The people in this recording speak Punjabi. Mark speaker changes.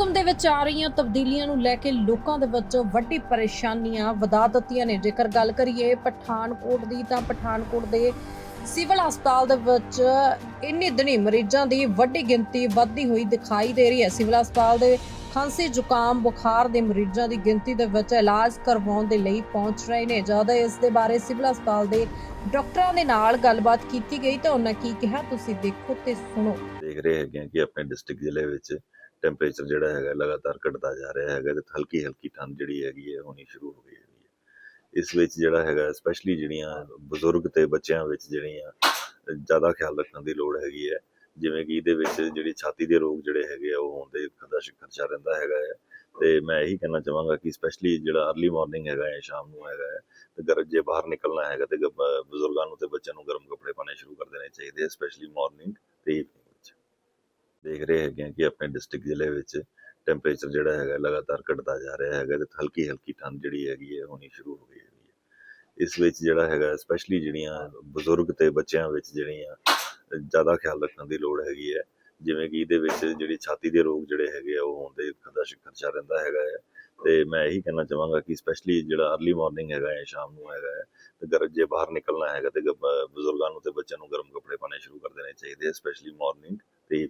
Speaker 1: ਮੌਸਮ ਦੇ ਵਿੱਚ ਆ ਰਹੀਆਂ ਤਬਦੀਲੀਆਂ ਨੂੰ ਲੈ ਕੇ ਲੋਕਾਂ ਦੇ ਵਿੱਚ ਵੱਡੀ ਪਰੇਸ਼ਾਨੀਆਂ ਵਧਾ ਦਿੱਤੀਆਂ ਨੇ। ਜੇਕਰ ਗੱਲ ਕਰੀਏ ਪਠਾਨਕੋਟ ਦੀ ਤਾਂ ਪਠਾਨਕੋਟ ਦੇ ਸਿਵਲ ਹਸਪਤਾਲ ਦੇ ਵਿੱਚ ਇੰਨੇ ਦਿਨੀ ਮਰੀਜ਼ਾਂ ਦੀ ਵੱਡੀ ਗਿਣਤੀ ਵੱਧਦੀ ਹੋਈ ਦਿਖਾਈ ਦੇ ਰਹੀ ਹੈ। ਸਿਵਲ ਹਸਪਤਾਲ ਦੇ ਖਾਂਸੀ ਜ਼ੁਕਾਮ, ਬੁਖਾਰ ਦੇ ਮਰੀਜ਼ਾਂ ਦੀ ਗਿਣਤੀ ਦੇ ਵਿੱਚ ਇਲਾਜ ਕਰਵਾਉਣ ਦੇ ਲਈ ਪਹੁੰਚ ਰਹੇ ਨੇ। ਜਦ ਇਸ ਦੇ ਬਾਰੇ ਸਿਵਲ ਹਸਪਤਾਲ ਦੇ ਡਾਕਟਰਾਂ ਦੇ ਨਾਲ ਗੱਲਬਾਤ ਕੀਤੀ ਗਈ ਤਾਂ ਉਹਨਾਂ ਕੀ ਕਿਹਾ, ਤੁਸੀਂ ਦੇਖੋ ਤੇ ਸੁਣੋ।
Speaker 2: ਦੇਖ ਰਹੇ ਹੈਗੇ ਕਿ ਆਪਣੇ ਡਿਸਟ੍ਰਿਕਟ ਜ਼ਿਲ੍ਹੇ ਵਿੱਚ ਟੈਂਪਰੇਚਰ ਜਿਹੜਾ ਹੈਗਾ ਲਗਾਤਾਰ ਘਟਦਾ ਜਾ ਰਿਹਾ ਹੈਗਾ ਤੇ ਹਲਕੀ ਹਲਕੀ ਠੰਡ ਜਿਹੜੀ ਹੈਗੀ ਹੈ ਹੋਣੀ ਸ਼ੁਰੂ ਹੋ ਗਈ ਹੈਗੀ ਹੈ। ਇਸ ਵਿੱਚ ਜਿਹੜਾ ਹੈਗਾ ਸਪੈਸ਼ਲੀ ਜਿਹੜੀਆਂ ਬਜ਼ੁਰਗ ਤੇ ਬੱਚਿਆਂ ਵਿੱਚ ਜਿਹੜੀਆਂ, ਜ਼ਿਆਦਾ ਖਿਆਲ ਰੱਖਣ ਦੀ ਲੋੜ ਹੈਗੀ ਹੈ। ਜਿਵੇਂ ਕਿ ਇਹਦੇ ਵਿੱਚ ਜਿਹੜੀ ਛਾਤੀ ਦੇ ਰੋਗ ਜਿਹੜੇ ਹੈਗੇ ਆ, ਉਹ ਹੋਣ ਦੇ ਖਦਾ ਖਰਚਾ ਰਹਿੰਦਾ ਹੈਗਾ ਹੈ। ਤੇ ਮੈਂ ਇਹੀ ਕਹਿਣਾ ਚਾਹਾਂਗਾ ਕਿ ਸਪੈਸ਼ਲੀ ਜਿਹੜਾ अर्ਲੀ ਮਾਰਨਿੰਗ ਹੈਗਾ ਹੈ ਸ਼ਾਮ ਨੂੰ ਹੈਗਾ ਹੈ, ਤੇ ਗਰ ਜੇ ਬਾਹਰ ਨਿਕਲਣਾ ਹੈਗਾ ਤੇ ਗ- ਬਜ਼ੁਰਗਾਂ ਨੂੰ ਤੇ ਬੱਚਿਆਂ ਨੂੰ ਗਰਮ ਕੱਪੜੇ ਪਾਣੇ ਸ਼ੁਰੂ ਕਰ ਦੇਣੇ ਚਾਹੀਦੇ ਸਪੈਸ਼ਲੀ ਮਾਰਨਿੰਗ ਤੇ evening ਦੇਖ ਰਹੇ ਹੈਗੇ ਹਾਂ ਕਿ ਆਪਣੇ ਡਿਸਟ੍ਰਿਕਟ ਜ਼ਿਲ੍ਹੇ ਵਿੱਚ ਟੈਂਪਰੇਚਰ ਜਿਹੜਾ ਹੈਗਾ ਲਗਾਤਾਰ ਘਟਦਾ ਜਾ ਰਿਹਾ ਹੈਗਾ ਤੇ ਹਲਕੀ ਹਲਕੀ ਠੰਡ ਜਿਹੜੀ ਹੈਗੀ ਹੈ ਹੋਣੀ ਸ਼ੁਰੂ ਹੋ ਗਈ ਹੈਗੀ ਹੈ। ਇਸ ਵਿੱਚ ਜਿਹੜਾ ਹੈਗਾ ਸਪੈਸ਼ਲੀ ਜਿਹੜੀਆਂ ਬਜ਼ੁਰਗ ਤੇ ਬੱਚਿਆਂ ਵਿੱਚ ਜਿਹੜੀਆਂ ਜ਼ਿਆਦਾ ਖਿਆਲ ਰੱਖਣ ਦੀ ਲੋੜ ਹੈਗੀ ਹੈ, ਜਿਵੇਂ ਕਿ ਇਹਦੇ ਵਿੱਚ ਜਿਹੜੀ ਛਾਤੀ ਦੇ ਰੋਗ ਜਿਹੜੇ ਹੈਗੇ ਆ, ਉਹ ਹੋਣ ਦੇ ਖਦਾ ਖਰਚਾ ਰਹਿੰਦਾ ਹੈਗਾ ਹੈ। ਤੇ ਮੈਂ ਇਹੀ ਕਹਿਣਾ ਚਾਹਾਂਗਾ ਕਿ ਸਪੈਸ਼ਲੀ ਜਿਹੜਾ अर्ਲੀ ਮਾਰਨਿੰਗ ਹੈਗਾ ਹੈ ਸ਼ਾਮ ਨੂੰ ਹੈਗਾ ਹੈ, ਤੇ ਗਰ ਜੇ ਬਾਹਰ ਨਿਕਲਣਾ ਹੈਗਾ ਤੇ ਗ- ਬਜ਼ੁਰਗਾਂ ਨੂੰ ਤੇ ਬੱਚਿਆਂ ਨੂੰ ਗਰਮ ਕੱਪੜੇ ਪਾਣੇ ਸ਼ੁਰੂ ਕਰ ਦੇਣੇ ਚਾਹੀਦੇ ਆ ਸਪੈਸ਼ਲੀ ਮਾਰਨਿੰਗ ਤੇ